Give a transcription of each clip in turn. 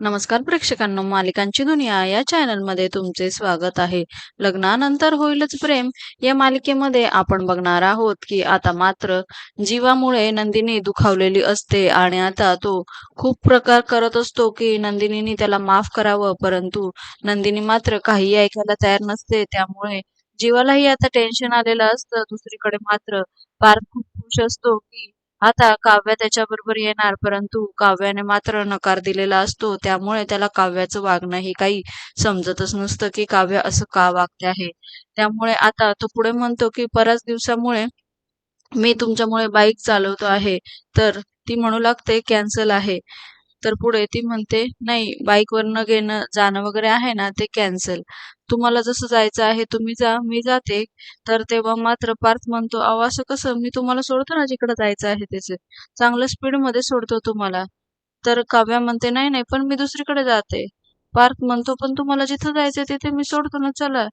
नमस्कार प्रेक्षकांना मालिकांची दुनिया या चॅनलमध्ये तुमचे स्वागत आहे. लग्नानंतर होईलच प्रेम या मालिकेमध्ये आपण बघणार आहोत की आता मात्र जीवामुळे नंदिनी दुखावलेली असते आणि आता तो खूप प्रकार करत असतो की नंदिनीने त्याला माफ करावं. परंतु नंदिनी मात्र काही ऐकायला तयार नसते. त्यामुळे जीवालाही आता टेन्शन आलेलं असतं. दुसरीकडे मात्र पार्थ खूप खुश असतो की आता काव्य त्याच्याबरोबर येणार परंतु काव्याने मात्र नकार दिलेला असतो. त्यामुळे त्याला काव्याचं वागणं हे काही समजतच नसतं की काव्य असं का वागते आहे. त्यामुळे आता तो पुढे म्हणतो की बऱ्याच दिवसामुळे मी तुमच्यामुळे बाईक चालवतो आहे. तर ती म्हणू लागते कॅन्सल आहे. तर पुढे ती म्हणते नाही बाईकवरनं घेणं जाणं वगैरे आहे ना ते कॅन्सल. तुम्हाला जसं जायचं आहे तुम्ही जा मी जाते. तर तेव्हा मात्र पार्थ म्हणतो अहो असं कसं? मी तुम्हाला सोडतो ना जिकडे जायचं आहे त्याचे. चांगलं स्पीडमध्ये सोडतो तुम्हाला. तर काव्या म्हणते नाही नाही पण मी दुसरीकडे जाते. पार्थ म्हणतो पण तुम्हाला जिथं जायचंय तिथे मी सोडतो ना चला.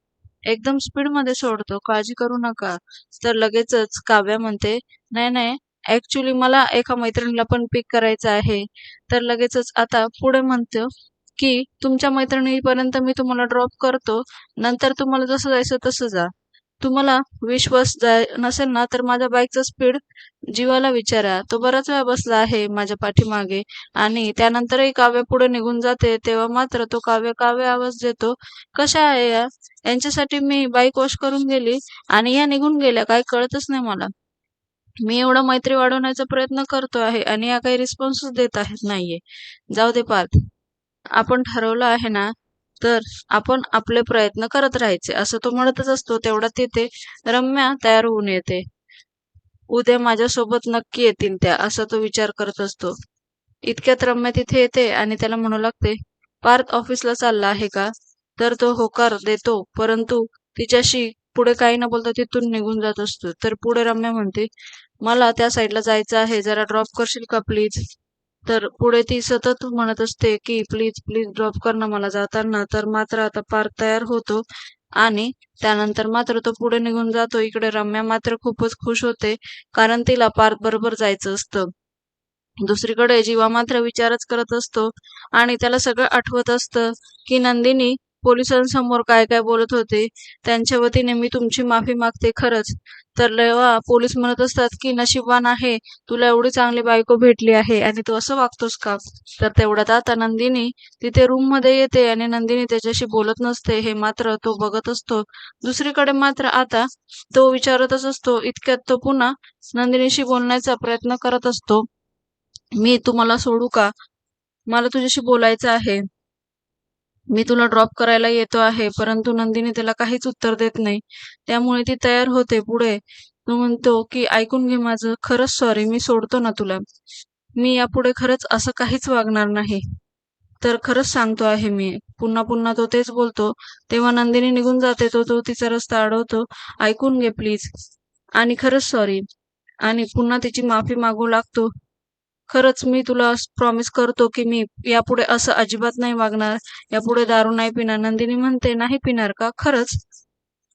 एकदम स्पीडमध्ये सोडतो काळजी करू नका. तर लगेचच काव्या म्हणते नाही नाही ऍक्च्युली मला एका मैत्रिणीला पण पिक करायचं आहे. तर लगेचच आता पुढे म्हणतो की तुमच्या मैत्रिणीपर्यंत मी तुम्हाला ड्रॉप करतो. नंतर तुम्हाला जसं जायचं तसं जा. तुम्हाला विश्वास जाय नसेल ना तर माझ्या बाईकचा स्पीड जीवाला विचारा. तो बराच वेळा बसला आहे माझ्या पाठीमागे आणि त्यानंतरही काव्य पुढे निघून जाते. तेव्हा मात्र तो काव्य काव्य आवाज देतो कशा आहे या यांच्यासाठी मी बाईक वॉश करून गेली आणि या निघून गेल्या. काही कळतच नाही मला. मी एवढा मैत्री वाढवण्याचा प्रयत्न करतो आहे आणि या काही रिस्पॉन्सच देत आहेत नाहीये. जाऊ दे पार्थ. आपण ठरवलं आहे ना तर आपण आपले प्रयत्न करत राहायचे. असं तो म्हणतच असतो तेवढा तिथे रम्या तयार होऊन येते. उद्या माझ्यासोबत नक्की येतील त्या असा तो विचार करत असतो. इतक्यात रम्या तिथे येते आणि त्याला म्हणू लागते पार्थ ऑफिसला चालला आहे का? तर तो होकार देतो परंतु तिच्याशी पुढे काही न बोलता तिथून निघून जात असतो. तर पुढे रम्या म्हणते मला त्या साईडला जायचं आहे. जरा ड्रॉप करशील का प्लीज तर पुढे ती सतत म्हणत असते की प्लीज प्लीज ड्रॉप कर ना मला जाताना. तर मात्र आता पार्क तयार होतो आणि त्यानंतर मात्र तो पुढे निघून जातो. इकडे रम्या मात्र खूपच खुश होते कारण तिला पार्क बरोबर जायचं असतं. दुसरीकडे जीवा मात्र विचारच करत असतो आणि त्याला सगळं आठवत असतं की नंदिनी पोलिसांसमोर काय काय बोलत होते त्यांच्या वतीने मी तुमची माफी मागते खरंच. तर लेवा पोलीस म्हणत असतात की नशीबवान आहे तुला एवढी चांगली बायको भेटली आहे आणि तू असं वागतोस का? तर तेवढ्यात आता नंदिनी तिथे रूममध्ये येते आणि नंदिनी त्याच्याशी बोलत नसते हे मात्र तो बघत असतो. दुसरीकडे मात्र आता तो विचारतच असतो इतक्यात तो पुन्हा नंदिनीशी बोलण्याचा प्रयत्न करत असतो. मी तुम्हाला सोडू का? मला तुझ्याशी बोलायचं आहे. मी तुला ड्रॉप करायला येतो आहे परंतु नंदिनी त्याला काहीच उत्तर देत नाही. त्यामुळे ती तयार होते पुढे. तो म्हणतो की ऐकून घे माझं. खरंच सॉरी मी सोडतो ना तुला. मी यापुढे खरंच असं काहीच वागणार नाही. तर खरंच सांगतो आहे मी. पुन्हा पुन्हा तो तेच बोलतो. तेव्हा नंदिनी निघून जाते. तो तो तिचा रस्ता अडवतो. ऐकून घे प्लीज आणि खरंच सॉरी आणि पुन्हा तिची माफी मागू लागतो. खरंच मी तुला प्रॉमिस करतो की मी यापुढे असं अजिबात नाही वागणार. यापुढे दारू नाही पिणार. नंदिनी म्हणते नाही पिणार का? खरंच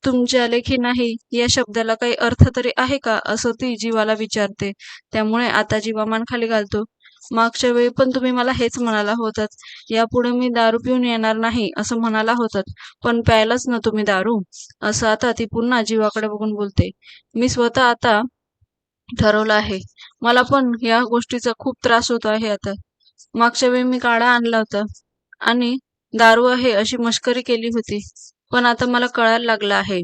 तुमच्या लेखी नाही. या शब्दाला काही अर्थ तरी आहे का? असं ती जीवाला विचारते. त्यामुळे आता जीवा मान खाली घालतो. मागच्या वेळी पण तुम्ही मला हेच म्हणाला होतात. यापुढे मी दारू पिऊन येणार नाही असं म्हणाला होतात. पण प्यायलाच ना तुम्ही दारू. असं आता ती पुन्हा जीवाकडे बघून बोलते. मी स्वतः आता ठरवलं आहे. मला पण या गोष्टीचा खूप त्रास होतो आहे आता. मागच्या वेळी मी काढा आणला होता आणि दारू आहे अशी मस्करी केली होती. पण आता मला कळायला लागलं आहे.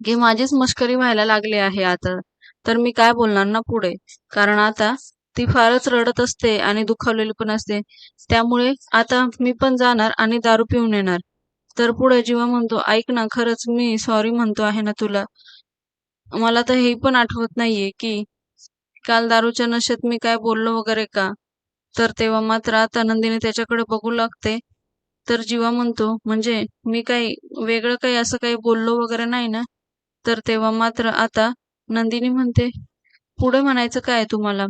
की माझीच मस्करी व्हायला लागली आहे आता. तर मी काय बोलणार ना पुढे? कारण आता ती फारच रडत असते आणि दुखावलेली पण असते. त्यामुळे आता मी पण जाणार आणि दारू पिऊन येणार. तर पुढे जीवा म्हणतो ऐक ना खरंच मी सॉरी म्हणतो आहे ना तुला. मला तर हे पण आठवत नाहीये की काल दारूच्या नशेत मी काय बोललो वगैरे का? तर तेव्हा मात्र आता नंदिनी त्याच्याकडे बघू लागते. तर जीवा म्हणतो म्हणजे मी काही वेगळं काही असं काही बोललो वगैरे नाही ना? तर तेव्हा मात्र आता नंदिनी म्हणते पुढे म्हणायचं काय तुम्हाला?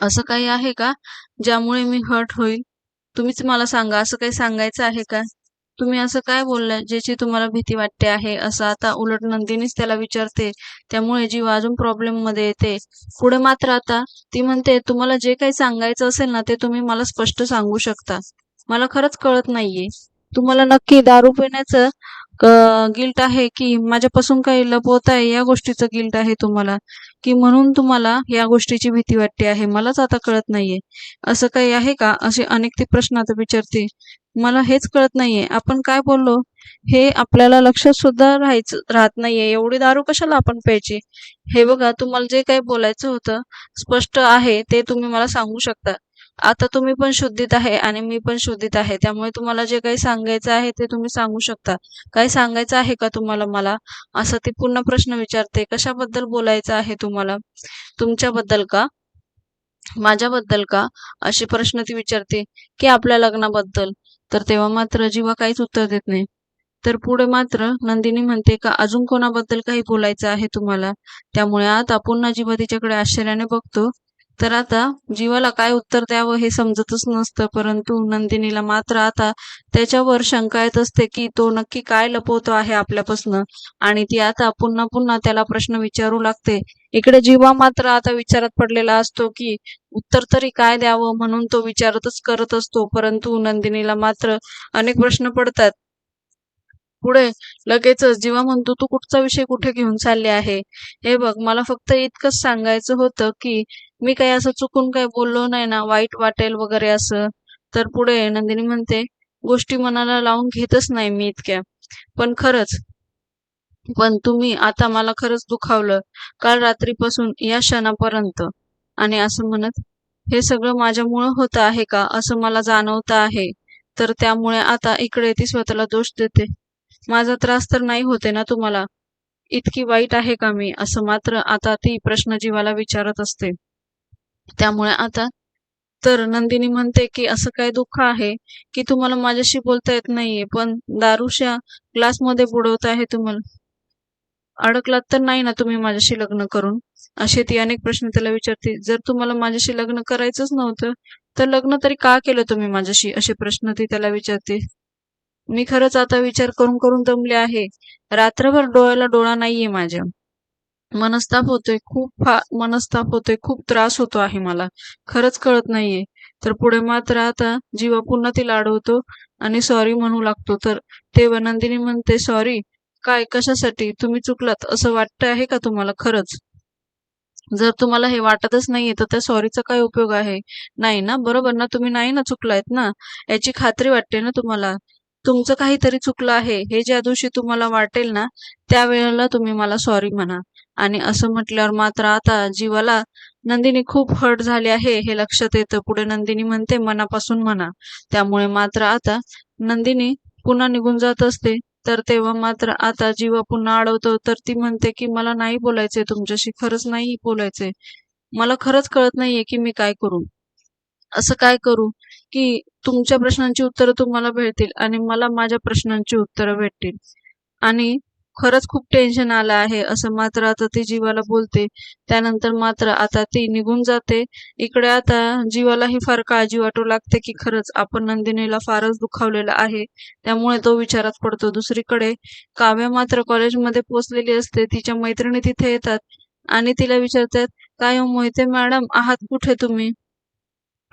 असं काही आहे का? ज्यामुळे मी हर्ट होईल? तुम्हीच मला सांगा असं काही सांगायचं आहे का? तुम्ही असं काय बोललाय? ज्याची तुम्हाला भीती वाटते आहे असं आता उलट नंदिनीच त्याला विचारते. त्यामुळे जीव अजून प्रॉब्लेममध्ये येते. पुढे मात्र आता ती म्हणते तुम्हाला जे काही सांगायचं असेल ना ते तुम्ही मला स्पष्ट सांगू शकता. मला खरंच कळत नाहीये. तुम्हाला नक्की दारू पिण्याचं गिल्ट आहे की माझ्यापासून काही लपवत आहे या गोष्टीचं गिल्ट आहे तुम्हाला. की म्हणून तुम्हाला या गोष्टीची भीती वाटते आहे. मलाच आता कळत नाहीये. असं काही आहे का? असे अनेक ते प्रश्न आता विचारते. मला हेच कळत नाहीये. आपण काय बोललो? हे आपल्याला लक्षात सुद्धा राहायचं राहत नाहीये. एवढी दारू कशाला आपण प्यायची? हे बघा तुम्हाला जे काही बोलायचं होतं स्पष्ट आहे ते तुम्ही मला सांगू शकता. आता तुम्ही पण शुद्धीत आहे आणि मी पण शुद्धीत आहे. त्यामुळे तुम्हाला जे काही सांगायचं आहे ते तुम्ही सांगू शकता. काही सांगायचं आहे का तुम्हाला मला? असं ती पुन्हा प्रश्न विचारते. कशाबद्दल बोलायचं आहे तुम्हाला? तुमच्याबद्दल का? माझ्याबद्दल का? असे प्रश्न ती विचारते की आपल्या लग्नाबद्दल. तर तेव्हा मात्र जीवा काहीच उत्तर देत नाही. तर पुढे मात्र नंदिनी म्हणते का अजून कोणाबद्दल काही बोलायचं आहे तुम्हाला? त्यामुळे आता पुन्हा जीवा तिच्याकडे आश्चर्याने बघतो तर आता जीवाला काय उत्तर द्यावं हे समजतच नसतं परंतु नंदिनीला मात्र आता त्याच्यावर शंका येत असते की तो नक्की काय लपवतो आहे आपल्यापासून. आणि ती आता पुन्हा पुन्हा त्याला प्रश्न विचारू लागते. इकडे जीवा मात्र आता विचारात पडलेला असतो की उत्तर तरी काय द्यावं म्हणून तो विचारतच करत असतो परंतु नंदिनीला मात्र अनेक प्रश्न पडतात. पुढे लगेचच जीवा म्हणतो तू कुठचा विषय कुठे घेऊन चालले आहे? हे बघ मला फक्त इतकंच सांगायचं होतं की मी काही असं चुकून काही बोललो नाही ना वाईट वाटेल वगैरे असं. तर पुढे नंदिनी म्हणते गोष्टी मनाला लावून घेतच नाही मी इतक्या. पण खरंच पण तुम्ही आता मला खरंच दुखावलं काल रात्रीपासून या क्षणापर्यंत. आणि असं म्हणत हे सगळं माझ्यामुळं होतं आहे का? असं मला जाणवतं आहे. तर त्यामुळे आता इकडे ती स्वतःला दोष देते. माझा त्रास तर नाही होते ना तुम्हाला? इतकी वाईट आहे का मी? असं मात्र आता ती प्रश्न जीवाला विचारत असते. त्यामुळे आता तर नंदिनी म्हणते की असं काय दुःख आहे की तुम्हाला माझ्याशी बोलता येत नाहीये पण दारूच्या ग्लासमध्ये बुडवत आहे तुम्हाला? अडकलात तर नाही ना तुम्ही माझ्याशी लग्न करून? असे ती अनेक प्रश्न त्याला विचारते. जर तुम्हाला माझ्याशी लग्न करायचंच नव्हतं तर लग्न तरी का केलं तुम्ही माझ्याशी? असे प्रश्न ती त्याला विचारते. मी खरंच आता विचार करून करून दमले आहे. रात्रभर डोळ्याला डोळा नाहीये माझ्या. मनस्ताप होतोय खूप मनस्ताप होतोय खूप त्रास होतो आहे मला. खरंच कळत नाहीये. तर पुढे मात्र आता जीवा पुन्हा तिला अडवतो आणि सॉरी म्हणू लागतो. तर तेव्हा नंदिनी म्हणते सॉरी काय कशासाठी? तुम्ही चुकलात असं वाटतं आहे का तुम्हाला खरंच? जर तुम्हाला हे वाटतच नाहीये तर त्या सॉरीचा काय उपयोग आहे? नाही ना बरोबर ना तुम्ही नाही ना चुकलायत ना? याची खात्री वाटते ना तुम्हाला? तुमचं काहीतरी चुकलं आहे हे ज्या दिवशी तुम्हाला वाटेल ना त्यावेळेला तुम्ही मला सॉरी म्हणा. आणि असं म्हटल्यावर मात्र आता जीवाला नंदिनी खूप हर्ट झाली आहे हे लक्षात येतं. पुढे नंदिनी म्हणते मनापासून म्हणा. त्यामुळे मात्र आता नंदिनी पुन्हा निघून जात असते. तर तेव्हा मात्र आता जीवा पुन्हा अडवतो तर ती म्हणते की मला नाही बोलायचे तुमच्याशी खरंच नाही बोलायचे मला खरंच कळत नाहीये की मी काय करू. असं काय करू की तुमच्या प्रश्नांची उत्तरं तुम्हाला भेटतील आणि मला माझ्या प्रश्नांची उत्तरं भेटतील. आणि खरंच खूप टेन्शन आलं आहे असं मात्र आता ती जीवाला बोलते. त्यानंतर मात्र आता ती निघून जाते. इकडे आता जीवालाही फार काळजी वाटू लागते की खरंच आपण नंदिनीला फारच दुखावलेलं आहे. त्यामुळे तो विचारात पडतो. दुसरीकडे काव्या मात्र कॉलेजमध्ये पोचलेली असते. तिच्या मैत्रिणी तिथे येतात आणि तिला विचारतात काय हो मोहिते मॅडम? आहात कुठे तुम्ही?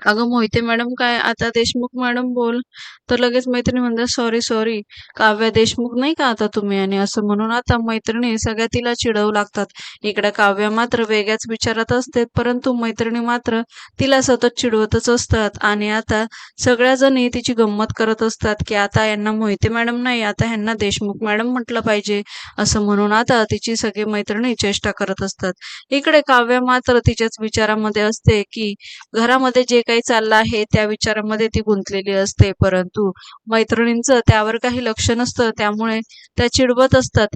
अगं मोहिते मॅडम काय आता देशमुख मॅडम बोल. तर लगेच मैत्रिणी म्हणतात सॉरी सॉरी काव्या देशमुख नाही का आता तुम्ही? आणि असं म्हणून आता मैत्रिणी सगळ्या तिला चिडवू लागतात. इकडे काव्या मात्र वेगळ्याच विचारात असते परंतु मैत्रिणी मात्र तिला सतत चिडवतच असतात. आणि आता सगळ्या जणी तिची गंमत करत असतात की आता यांना मोहिते मॅडम नाही आता ह्यांना देशमुख मॅडम म्हटलं पाहिजे. असं म्हणून आता तिची सगळी मैत्रिणी चेष्टा करत असतात. इकडे काव्या मात्र तिच्याच विचारामध्ये असते की घरामध्ये जे काही चाललं आहे त्या विचारामध्ये ती गुंतलेली असते. परंतु मैत्रिणींचं त्यावर काही लक्ष नसतं त्यामुळे त्या चिडवत असतात.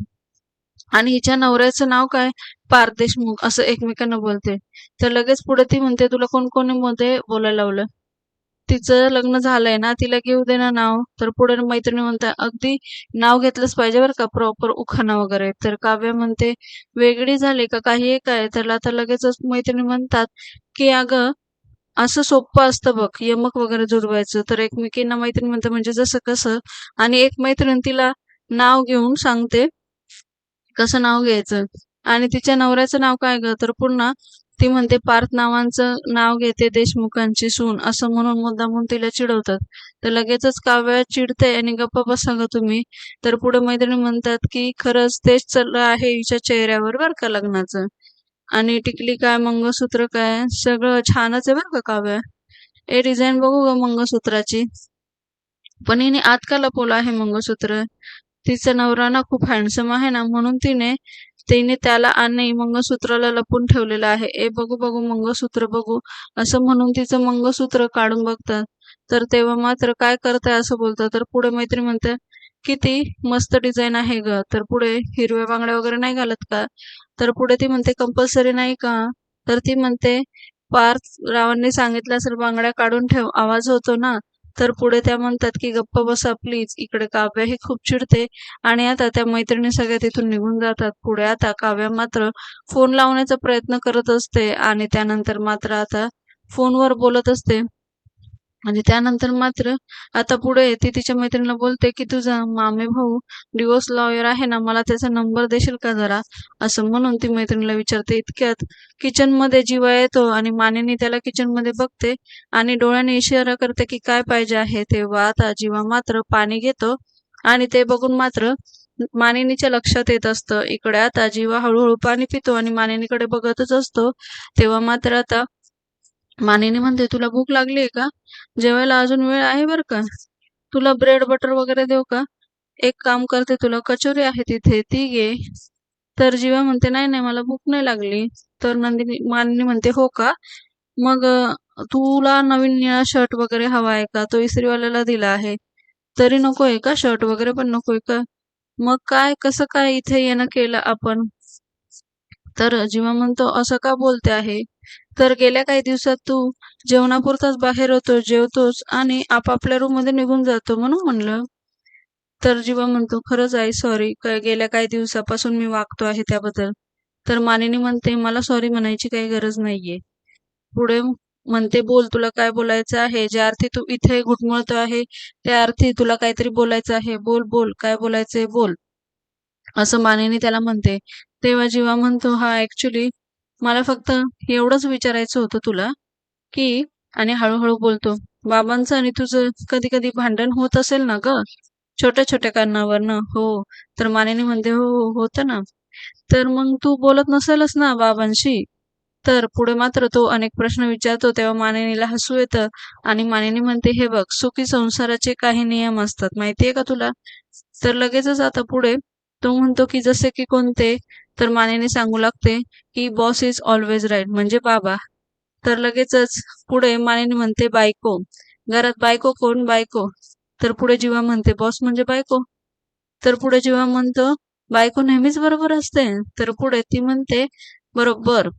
आणि हिच्या नवऱ्याचं नाव काय? पारदेशमुख असं एकमेकांना बोलते. तर लगेच पुढे ती म्हणते तुला कोण कोणमध्ये बोलायला लावलं? तिचं लग्न झालंय ना तिला घेऊ दे ना नाव. तर पुढे मैत्रिणी म्हणते अगदी नाव घेतलंच पाहिजे बरं का प्रॉपर उखाणा वगैरे. तर काव्य म्हणते वेगळी झाली का? काही एक आहे. तर आता लगेचच मैत्रिणी म्हणतात की अगं असं सोपं असतं बघ यमक वगैरे जुळवायचं तर एकमेकींना मैत्रीण म्हणतं म्हणजे जसं कसं. आणि एक मैत्रीण तिला नाव घेऊन सांगते कसं नाव घ्यायचं. आणि तिच्या नवऱ्याचं नाव काय ग? तर पुन्हा ती म्हणते पार्थ नावांचं नाव घेते देशमुखांची सून. असं म्हणून मुद्दामून तिला चिडवतात. तर लगेचच काव्य चिडते आणि गप्प बसा ग तुम्ही. तर पुढे मैत्रिणी म्हणतात की खरंच तेच चाललं आहे हिच्या चेहऱ्यावर बरं का लग्नाचं? आणि टिकली काय मंगळसूत्र काय? सगळं छानच आहे बरं का काव्य. ए डिझाईन बघू ग मंगळसूत्राची. पण हिने आत का लपवलं आहे मंगळसूत्र. तिचा नवरा ना खूप हँडसम आहे ना म्हणून तिने तिने त्याला आणि मंगळसूत्राला लपून ठेवलेलं आहे. ए बघू बघू मंगळसूत्र बघू. असं म्हणून तिचं मंगळसूत्र काढून बघतात. तर तेव्हा मात्र काय करताय असं बोलतात. तर पुढे मैत्री म्हणते किती मस्त डिझाईन आहे ग. तर पुढे हिरव्या बांगड्या वगैरे नाही घालत का? तर पुढे ती म्हणते कंपल्सरी नाही का? तर ती म्हणते पार्थ रावांनी सांगितलं असेल बांगड्या काढून ठेव आवाज होतो ना. तर पुढे त्या म्हणतात की गप्प बसा प्लीज इकडे काव्य ही खूप चिडते आणि आता त्या मैत्रिणी सगळ्या तिथून निघून जातात. पुढे आता काव्य मात्र फोन लावण्याचा प्रयत्न करत असते आणि त्यानंतर मात्र आता फोनवर बोलत असते. आणि त्यानंतर मात्र आता पुढे ती तिच्या मैत्रिणीला बोलते की तुझा मामे भाऊ डिवोर्स लॉयर आहे ना मला त्याचा नंबर देशील का जरा? असं म्हणून ती मैत्रिणीला विचारते इतक्यात किचनमध्ये येतो आणि मानेनी त्याला किचनमध्ये बघते आणि डोळ्याने इशारा करते की काय पाहिजे आहे? तेव्हा आता जिवा मात्र पाणी घेतो आणि ते बघून मात्र मानिनीच्या लक्षात येत असतं. इकडे आता जीवा हळूहळू पाणी पितो आणि मानिनीकडे बघतच असतो. तेव्हा मात्र आता मानिनी म्हणते तुला भूक लागली आहे का? जेवायला अजून वेळ आहे बरं का? तुला ब्रेड बटर वगैरे देऊ का? एक काम करते तुला कचोरी आहे तिथे ती घे. तर जीवा म्हणते नाही नाही मला भूक नाही लागली. तर नंदिनी मानिनी म्हणते हो का? मग तुला नवीन निळा शर्ट वगैरे हवा आहे का? तो इस्त्रीवाल्याला दिला आहे. तरी नको आहे का? शर्ट वगैरे पण नको आहे का? मग काय कसं काय इथे येणं केलं आपण? तर जीवा म्हणतो असं का बोलते आहे? तर गेल्या काही दिवसात तू जेवणापुरताच बाहेर होतो जेवतोस आणि आपापल्या रूममध्ये निघून जातो म्हणून म्हणलं. तर जीवा म्हणतो खरंच आहे सॉरी गेल्या काही दिवसापासून मी वागतो आहे त्याबद्दल. तर मानिनी म्हणते मला सॉरी म्हणायची काही गरज नाहीये. पुढे म्हणते बोल तुला काय बोलायचं आहे? ज्या अर्थी तू इथे घुटमळतो आहे त्या अर्थी तुला काहीतरी बोलायचं आहे. बोल बोल. काय बोलायचंय बोल. असं मानिनी त्याला म्हणते. तेव्हा जीवा म्हणतो हा ऍक्च्युली मला फक्त एवढंच विचारायचं होतं तुला की आणि हळूहळू बोलतो बाबांचं आणि तुझं कधी कधी भांडण होत असेल ना ग? छोट्या छोट्या कारणावर ना हो तर मानिनी म्हणते हो, हो होतं ना. तर मग तू बोलत नसेलच ना बाबांशी. तर पुढे मात्र तो अनेक प्रश्न विचारतो तेव्हा मानेनीला हसू येतं आणि मानिनी म्हणते हे बघ सुखी संसाराचे काही नियम असतात. माहितीये का तुला? तर लगेचच आता पुढे तो म्हणतो की जसे की कोणते तर मानेने सांगू लागते की बॉस इज ऑलवेज राईट म्हणजे बाबा. तर लगेचच पुढे मानेने म्हणते बायको. घरात बायको कोण? बायको. तर पुढे जीवा म्हणते बॉस म्हणजे बायको. तर पुढे जीवा म्हणतो बायको नेहमीच बरोबर असते. तर पुढे ती म्हणते बरोबर.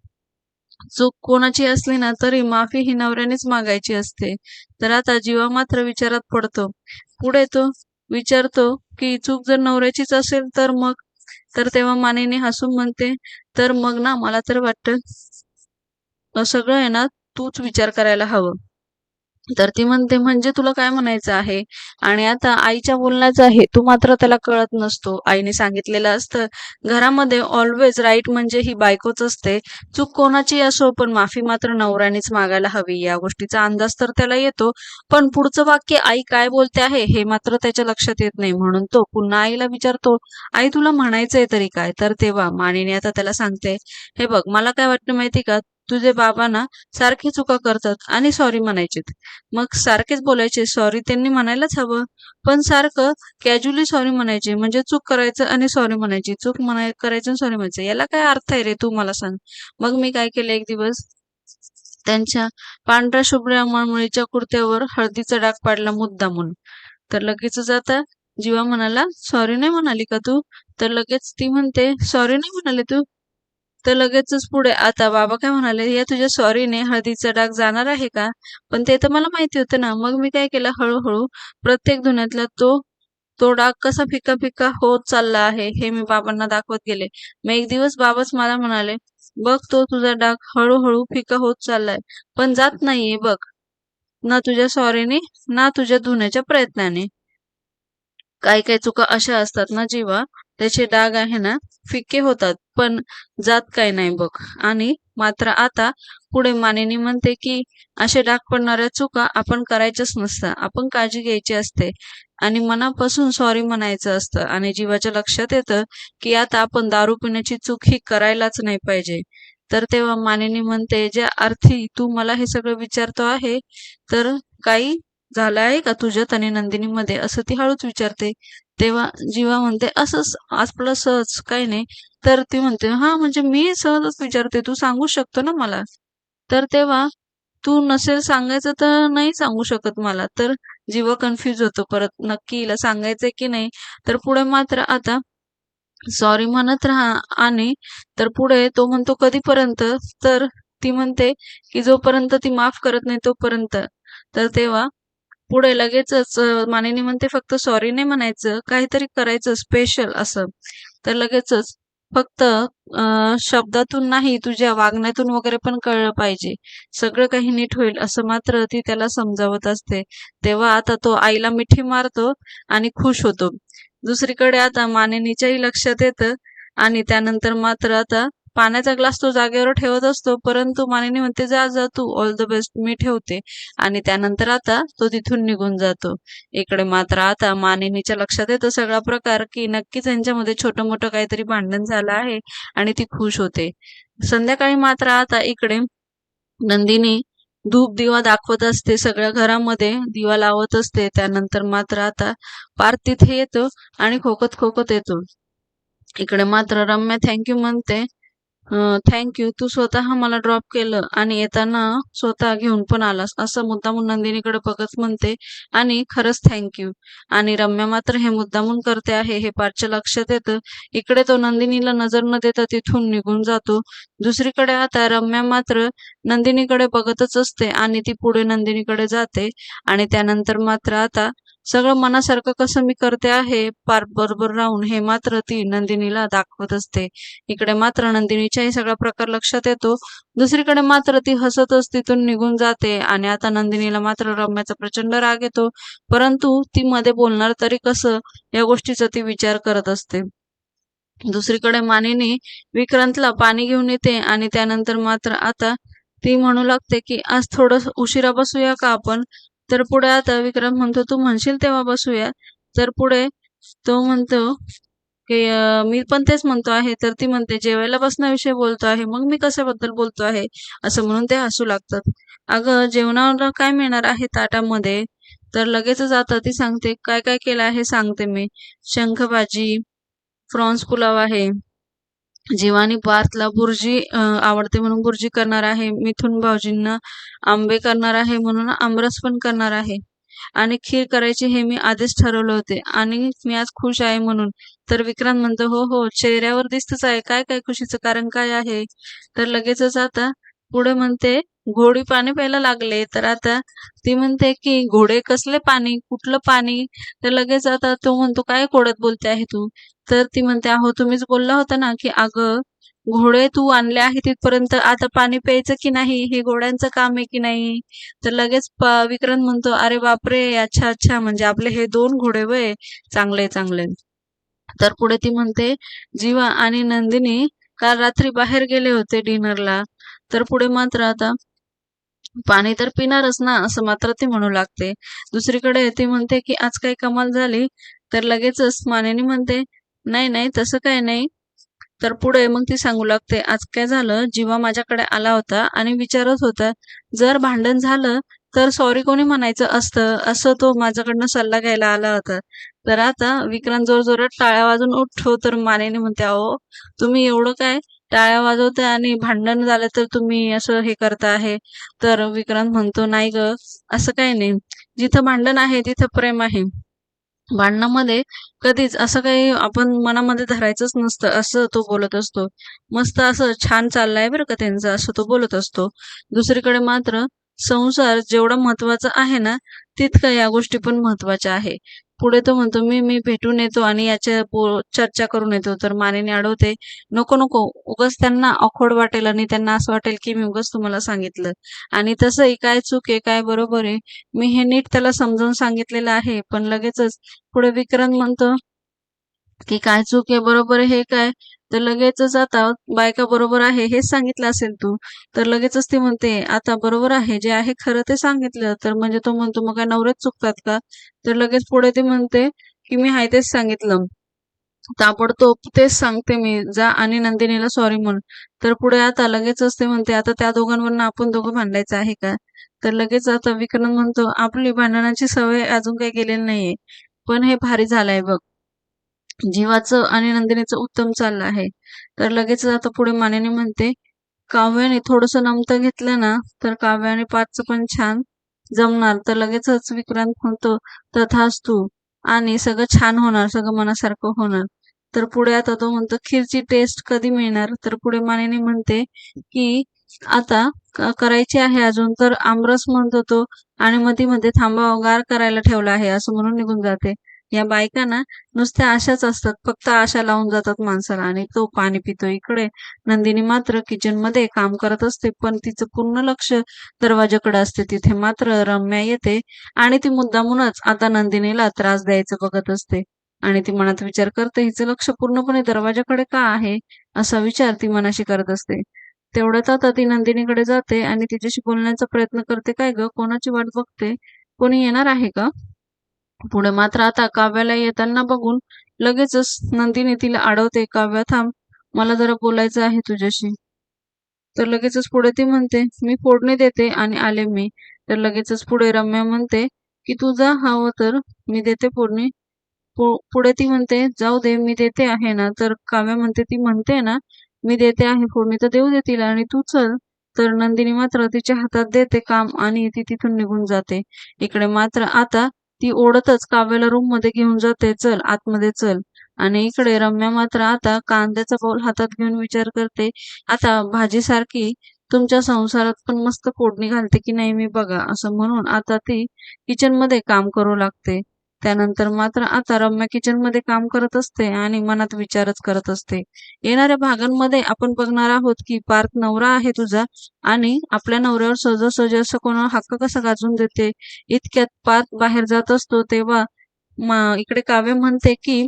चूक कोणाची असली ना तरी माफी ही नवऱ्यानेच मागायची असते. तर आता जीवा मात्र विचारात पडतो. पुढे तो विचारतो की चूक जर नवऱ्याचीच असेल तर मग? तर तेव्हा मानेने हसून म्हणते तर मग ना मला तर वाटतं सगळं आहे ना तूच विचार करायला हवं. तर ती म्हणते म्हणजे तुला काय म्हणायचं आहे? आणि आता आईच्या बोलण्याचा हेतू मात्र त्याला कळत नसतो. आईने सांगितलेलं असतं घरामध्ये ऑलवेज राईट म्हणजे ही बायकोच असते. चूक कोणाची असो पण माफी मात्र नवऱ्यानेच मागायला हवी. या गोष्टीचा अंदाज तर त्याला येतो पण पुढचं वाक्य आई काय बोलते आहे हे मात्र त्याच्या लक्षात येत नाही. म्हणून तो पुन्हा आईला विचारतो आई तुला म्हणायचंय तरी काय? तर तेव्हा मानिने आता त्याला सांगते हे बघ मला काय वाटतं माहिती का? तुझे बाबा ना सारखी चुका करतात आणि सॉरी म्हणायचेत. मग सारखेच बोलायचे सॉरी त्यांनी म्हणायलाच हवं. पण सारखं कॅज्युअली सॉरी म्हणायचे म्हणजे चूक करायचं आणि सॉरी म्हणायची. चूक म्हणाय करायचं सॉरी म्हणायचं. याला काय अर्थ आहे रे तू मला सांग. मग मी काय केलं एक दिवस? त्यांच्या पांढऱ्या शुभ्र्या मळमळीच्या कुर्त्यावर हळदीचा डाग पाडला मुद्दा म्हणून. तर लगेचच आता जीवा म्हणाला सॉरी नाही म्हणाली का तू? तर लगेच ती म्हणते सॉरी नाही म्हणाले तू? तर लगेचच पुढे आता बाबा काय म्हणाले या तुझ्या सॉरीने हळदीचा डाग जाणार आहे का? पण ते तर मला माहिती होतं ना. मग मी काय केलं हळूहळू प्रत्येक धुण्यातला तो तो डाग कसा फिका फिका होत चालला आहे हे मी बाबांना दाखवत गेले. मग एक दिवस बाबाच मला म्हणाले बघ तो तुझा डाग हळूहळू फिका होत चाललाय. पण जात नाहीये बघ. ना तुझ्या सॉरीने ना तुझ्या धुण्याच्या प्रयत्नाने. काही काही चुका अशा असतात ना जीवा त्याचे डाग आहे ना फिके होतात पण जात काय नाही बघ. आणि मात्र आता पुढे मानिनी म्हणते की असे डाग पडणाऱ्या चुका आपण करायच्याच नसता आपण काळजी घ्यायची असते. आणि मनापासून सॉरी म्हणायचं असतं. आणि जीवाच्या लक्षात येतं की आता आपण दारू पिण्याची चूक ही करायलाच नाही पाहिजे. तर तेव्हा मानिनी म्हणते ज्या अर्थी तू मला हे सगळं विचारतो आहे तर काही झालं आहे का तुझ्यात? आणि नंदिनीमध्ये असं ती हळूच विचारते. तेव्हा जीवा म्हणते असंच आपलं सहज काही नाही. तर ती म्हणते हा म्हणजे मी सहजच विचारते तू सांगू शकतो ना मला? तर तेव्हा तू नसेल सांगायचं तर नाही सांगू शकत मला. तर जीवा कन्फ्यूज होतो परत नक्की हिला सांगायचंय की नाही? तर पुढे मात्र आता सॉरी म्हणत राहा आणि तर पुढे तो म्हणतो कधीपर्यंत? तर ती म्हणते की जोपर्यंत ती माफ करत नाही तोपर्यंत. तर तेव्हा पुढे लगेचच अ, मानिनी म्हणते फक्त सॉरी नाही म्हणायचं काहीतरी करायचं स्पेशल असं. तर लगेचच फक्त शब्दातून नाही तुझ्या वागण्यातून वगैरे पण कळलं पाहिजे. सगळं काही नीट होईल असं मात्र ती त्याला समजावत असते. तेव्हा आता तो आईला मिठी मारतो आणि खुश होतो. दुसरीकडे आता मानिनीच्याही लक्षात येतं आणि त्यानंतर मात्र आता पाण्याचा ग्लास तो जागेवर ठेवत असतो परंतु मानिनी म्हणते जा जा तू ऑल द बेस्ट मी ठेवते. आणि त्यानंतर आता तो तिथून निघून जातो. इकडे मात्र आता मानिनीच्या लक्षात येतो सगळा प्रकार की नक्कीच त्यांच्यामध्ये छोटं मोठं काहीतरी भांडण झालं आहे आणि ती खुश होते. संध्याकाळी मात्र आता इकडे नंदिनी धूप दिवा दाखवत असते सगळ्या घरामध्ये दिवा लावत असते. त्यानंतर मात्र आता पार्थ तिथे येतो आणि खोकत खोकत येतो. इकडे मात्र रम्या थँक्यू म्हणते. थँक्यू तू स्वतः मला ड्रॉप केलं आणि येताना स्वतः घेऊन पण आलास. असं मुद्दामून नंदिनीकडे बघत म्हणते आणि खरंच थँक्यू आणि रम्या मात्र हे मुद्दामून करते आहे हे पाठच्या लक्षात येतं. इकडे तो नंदिनीला नजर न देता तिथून निघून जातो. दुसरीकडे आता रम्या मात्र नंदिनीकडे बघतच असते आणि ती पुढे नंदिनीकडे जाते. आणि त्यानंतर मात्र आता सगळं मनासारखं कसं मी करते आहे पार बरोबर राहून हे मात्र ती नंदिनीला दाखवत असते. इकडे मात्र नंदिनीच्याही सगळा प्रकार लक्षात येतो. दुसरीकडे मात्र ती हसतच तिथून निघून जाते आणि आता नंदिनीला मात्र रम्याचा प्रचंड राग येतो. परंतु ती मध्ये बोलणार तरी कसं या गोष्टीचा ती विचार करत असते. दुसरीकडे मानिनी विक्रांतला पाणी घेऊन येते आणि त्यानंतर मात्र आता ती म्हणू लागते की आज थोडं उशिरा बसूया का आपण? तर पुढे आता विक्रम म्हणतो तू म्हणशील तेव्हा बसूया. तर पुढे तो म्हणतो की मी पण तेच म्हणतो आहे. तर ती म्हणते जेवायला बसण्याविषयी बोलतो आहे मग मी कशाबद्दल बोलतो आहे? असं म्हणून ते हसू लागतात. अगं जेवणाला काय मिळणार आहे ताटामध्ये? तर लगेचच आता ती सांगते काय काय केलं आहे? सांगते मी. शंख भाजी प्रॉन्स पुलाव आहे. जीवानी पार्थला बुर्जी आवडते म्हणून बुर्जी करणार आहे. मिथून भाऊजींना आंबे करणार आहे म्हणून आमरस पण करणार आहे. आणि खीर करायची हे मी आधीच ठरवले होते. आणि मी आज खुश आहे म्हणून. तर विक्रांत म्हणतो हो हो चेहऱ्यावर दिसतच आहे. काय काय खुशीचं? कारण काय आहे? तर लगेचच आता पुढे म्हणते घोडी पाणी प्यायला लागले. तर आता ती म्हणते की घोडे कसले पाणी? कुठलं पाणी? तर लगेच आता तो म्हणतो काय कोडत बोलते आहे तू? तर ती म्हणते अहो तुम्हीच बोलला होता ना की अगं घोडे तू आणले आहे तिथपर्यंत आता पाणी प्यायचं की नाही? हे घोड्यांचं काम आहे की नाही? तर लगेच विक्रम विक्रांत म्हणतो अरे बापरे अच्छा अच्छा म्हणजे आपले हे दोन घोडे वय चांगले चांगले. तर पुढे ती म्हणते जीवा आणि नंदिनी काल रात्री बाहेर गेले होते डिनरला. तर पुढे मात्र आता पाणी तर पिणारच ना असं मात्र ती म्हणू लागते. दुसरीकडे ती म्हणते की आज काही कमाल झाली. तर लगेचच मानेनी म्हणते नाही नाही तसं काय नाही. तर पुढे मग ती सांगू लागते आज काय झालं? जीवा माझ्याकडे आला होता आणि विचारत होता जर भांडण झालं तर सॉरी कोणी म्हणायचं असतं? असं तो माझ्याकडनं सल्ला घ्यायला आला होता. तर आता विक्रांत जोर जोरात टाळ्या वाजून उठो तर मानेने म्हणते अहो तुम्ही एवढं काय टाळ्या वाजवताय आणि भांडण झालं तर तुम्ही असं हे करता आहे. तर विक्रांत म्हणतो नाही ग असं काही नाही. जिथं भांडण आहे तिथं प्रेम आहे. भांडणामध्ये कधीच असं काही आपण मनामध्ये धरायचंच नसतं असं तो बोलत असतो. मस्त असं छान चाललंय बरं का त्यांचं असं तो बोलत असतो. दुसरीकडे मात्र संसार जेवढा महत्त्वाचा आहे ना तितकं या गोष्टी पण महत्त्वाच्या आहे. पुढे तो म्हणतो मी मी भेटून येतो आणि याच्या चर्चा करून येतो. तर मानेने अडवते नको नको उगाच त्यांना अखोड वाटेल आणि त्यांना असं वाटेल की मी उगाच तुम्हाला सांगितलं. आणि तसंही काय चूक आहे काय बरोबर आहे मी हे नीट त्याला समजावून सांगितलेलं आहे पण लगेचच पुढे विक्रम म्हणतो की काय चूक आहे बरोबर हे काय तर लगेचच आता बायका बरोबर आहे हेच सांगितलं असेल तू. तर लगेचच ती म्हणते आता बरोबर आहे जे आहे खरं ते सांगितलं. तर म्हणजे तो म्हणतो मग काय नवरेच चुकतात का? तर लगेच पुढे ती म्हणते की मी हाय तेच सांगितलं. ताबडतोब तेच सांगते मी. जा आणि नंदिनीला सॉरी म्हण. तर पुढे आता लगेचच ते म्हणते आता त्या दोघांवरनं आपण दोघं भांडायचं आहे का? तर लगेच आता विक्रम म्हणतो आपली भांडणाची सवय अजून काही गेलेली नाहीये. पण हे भारी झालंय बघ. जीवाचं आणि नंदिनीचं उत्तम चाललं आहे. तर लगेच आता पुढे मानेने म्हणते काव्याने थोडस नमतं घेतलं ना तर काव्याने पाच पण छान जमणार. तर लगेचच विक्रांत म्हणतो तथास्तू आणि सगळं छान होणार सगळं मनासारखं होणार. तर पुढे आता तो म्हणतो खीरची टेस्ट कधी मिळणार? तर पुढे मानेने म्हणते की आता करायची आहे अजून. तर आमरस म्हणतो तो आणि मध्ये मध्ये थांबा गार करायला ठेवला आहे असं म्हणून निघून जाते. या बायका ना नुसत्या आशाच असतात. फक्त आशा लावून जातात माणसाला आणि तो पाणी पितो इकडे. नंदिनी मात्र किचनमध्ये काम करत असते पण तिचं पूर्ण लक्ष दरवाजाकडे असते. तिथे मात्र रम्या येते आणि ती मुद्दामूनच आता नंदिनीला त्रास द्यायचं बघत असते. आणि ती मनात विचार करते हिचं लक्ष पूर्णपणे दरवाजाकडे का आहे? असा विचार ती मनाशी करत असते. तेवढ्यात आता ती नंदिनीकडे जाते आणि तिच्याशी बोलण्याचा प्रयत्न करते. काय ग? कोणाची वाट बघते? कोणी येणार आहे का? पुढे मात्र आता काव्याला येताना बघून लगेचच नंदिनी तिला अडवते काव्या थांब मला जरा बोलायचं आहे तुझ्याशी. तर लगेचच पुढे ती म्हणते मी फोडणी देते आणि आले मी. तर लगेचच पुढे रम्या म्हणते की तू जा हवं तर मी देते फोडणी. पुढे ती म्हणते जाऊ दे मी देते आहे ना. तर काव्या म्हणते ती म्हणते ना मी देते आहे फोडणी तर देऊ दे तिला आणि तू चल. तर नंदिनी मात्र तिच्या हातात देते काम आणि ती तिथून निघून जाते. इकडे मात्र आता ती ओढतच काव्याला रूममध्ये घेऊन जाते चल आतमध्ये चल. आणि इकडे रम्या मात्र आता कांद्याचा पाऊल हातात घेऊन विचार करते. आता भाजीसारखी तुमच्या संसारात पण मस्त फोडणी घालते की नाही मी बघा असं म्हणून आता ती किचनमध्ये काम करू लागते. त्यानंतर मात्र आता रम्या किचनमध्ये काम करत असते आणि मनात विचारच करत असते. येणाऱ्या भागांमध्ये आपण बघणार आहोत की पार्थ नवरा आहे तुझा आणि आपल्या नवऱ्यावर सहजासहजी असं कोणा हक्क कसा गाजून देते? इतक्यात पार्थ बाहेर जात असतो तेव्हा इकडे काव्य म्हणते की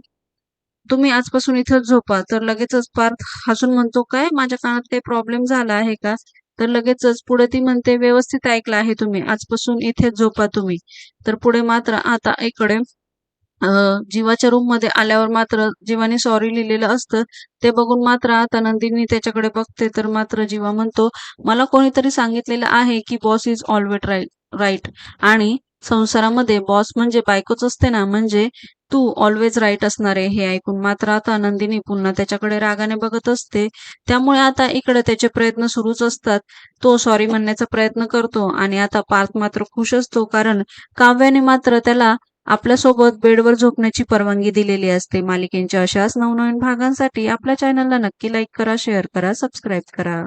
तुम्ही आजपासून इथं झोपा. तर लगेचच पार्थ हसून म्हणतो काय? माझ्या कानात काही प्रॉब्लेम झाला आहे का? तर लगेचच पुढे ती म्हणते व्यवस्थित ऐकलं आहे तुम्ही. आजपासून इथे झोपा तुम्ही. तर पुढे मात्र आता इकडे जीवाच्या रूममध्ये आल्यावर मात्र जीवाने सॉरी लिहिलेलं असतं. ते बघून मात्र आता नंदिनी त्याच्याकडे बघते. तर मात्र जीवा म्हणतो मला कोणीतरी सांगितलेलं आहे की boss is always right right आणि संसारामध्ये बॉस म्हणजे बायकोच असते ना. म्हणजे तू ऑलवेज राईट असणार आहे हे ऐकून. मात्र आता नंदिनी पुन्हा त्याच्याकडे रागाने बघत असते. त्यामुळे आता इकडे त्याचे प्रयत्न सुरूच असतात. तो सॉरी म्हणण्याचा प्रयत्न करतो आणि आता पार्थ मात्र खुश असतो कारण काव्याने मात्र त्याला आपल्यासोबत बेडवर झोपण्याची परवानगी दिलेली असते. मालिकेंच्या अशाच नवनवीन भागांसाठी आपल्या चॅनलला नक्की लाईक करा शेअर करा सबस्क्राईब करा.